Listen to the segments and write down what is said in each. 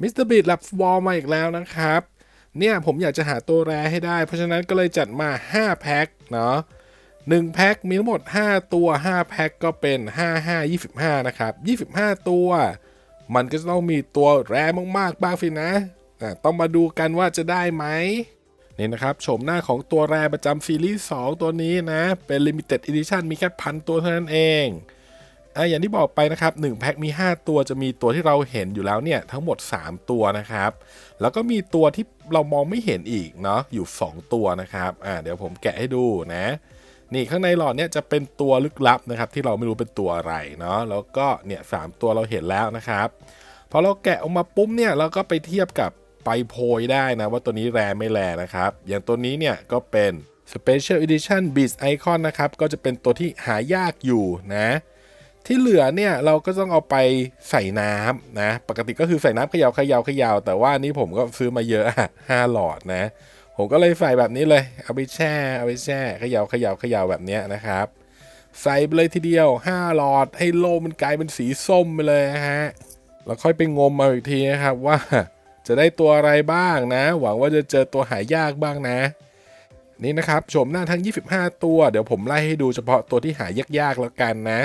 มิสเตอร์บีดลับวอลมาอีกแล้วนะครับ เนี่ยผมอยากจะหาตัวแรให้ได้ เพราะฉะนั้นก็เลยจัดมา 5 แพ็คเนาะ1แพ็คมีทั้งหมด 5 ตัว 5 แพ็คก็เป็น 5 5 25 นะครับ 25 ตัว มันก็จะต้องมีตัวแรมากๆบ้างสินะต้องมาดูกันว่าจะได้ไหมนี่นะครับโฉมหน้าของตัวแรประจำซีรีส์ 2 ตัวนี้นะ เป็น Limited Edition มีแค่พันตัวเท่านั้นเอง อะอย่างที่บอกไปนะครับ1แพ็คมี 5 ตัวจะมีตัวที่เราเห็นอยู่แล้วเนี่ยทั้งหมด 3 ตัวนะครับ แล้วก็มีตัวที่เรามองไม่เห็นอีกเนาะอยู่ 2 ตัวนะครับอ่าเดี๋ยวผมแกะให้ดูนะ นี่ข้างในหลอดเนี่ยจะเป็นตัวลึกลับนะครับ ที่เราไม่รู้เป็นตัวอะไรเนาะแล้วก็เนี่ยสามตัวเราเห็นแล้วนะครับพอเราแกะออกมาปุ๊บเนี่ยเราก็ไปเทียบกับไปโพยได้นะว่าตัวนี้แรไม่แรนะครับ อย่างตัวนี้เนี่ยก็เป็น Special Edition Beast Icon นะครับก็จะเป็นตัวที่หายากอยู่นะ ที่เหลือเนี่ยเราก็ต้องเอาไปใส่น้ำนะ ปกติก็คือใส่น้ำเขยา่าเขยา่าเขย่าแต่ว่านี่ผมก็ซื้อมาเยอะอะห้าหลอดนะ ผมก็เลยใส่แบบนี้เลย เอาไปแช่ เอาไปแช่เขยา่าเขยา่าเขย่าแบบนี้นะครับ ใส่ไปเลยทีเดียว5หลอด ให้โลมันกลายเป็นสีส้มไปเลยฮะแล้วค่อยไปงมมาอีกทีนะครับว่าจะได้ตัวอะไรบ้างนะ หวังว่าจะเจอตัวหายากบ้างนะ นี่นะครับโฉมหน้าทั้ง 25 ตัว เดี๋ยวผมไล่ให้ดูเฉพาะตัวที่หายากๆแล้วกันนะ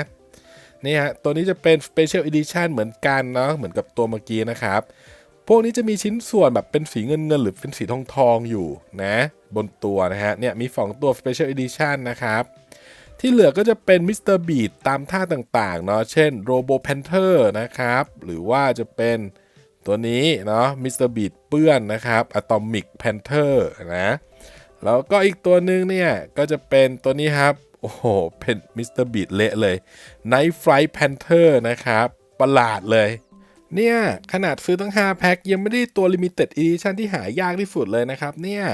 นี่ฮะตัวนี้จะเป็น Special Edition เหมือนกันเนาะเหมือนกับตัวเมื่อกี้นะครับ พวกนี้จะมีชิ้นส่วนแบบเป็นสีเงินเงินหรือเป็นสีทองทองอยู่นะ บนตัวนะฮะเนี่ยมีสองตัว Special Edition นะครับที่เหลือก็จะเป็น Mr. Beat ตามท่าต่างๆเนาะเช่น Robo Panther นะครับ หรือว่าจะเป็นตัวนี้เนาะ Mr. Beat เปื้อนนะครับ Atomic Panther นะแล้วก็อีกตัวหนึ่งเนี่ย ก็จะเป็นตัวนี้ครับ โอ้โห เป็นมิสเตอร์บีดเละเลยไนท์ไฟล์เพนเทอร์นะครับ ประหลาดเลย เนี่ย ขนาดซื้อตั้ง 5 แพ็คยังไม่ได้ตัวลิมิเต็ดอีดิชันที่หายากที่สุดเลยนะครับเนี่ย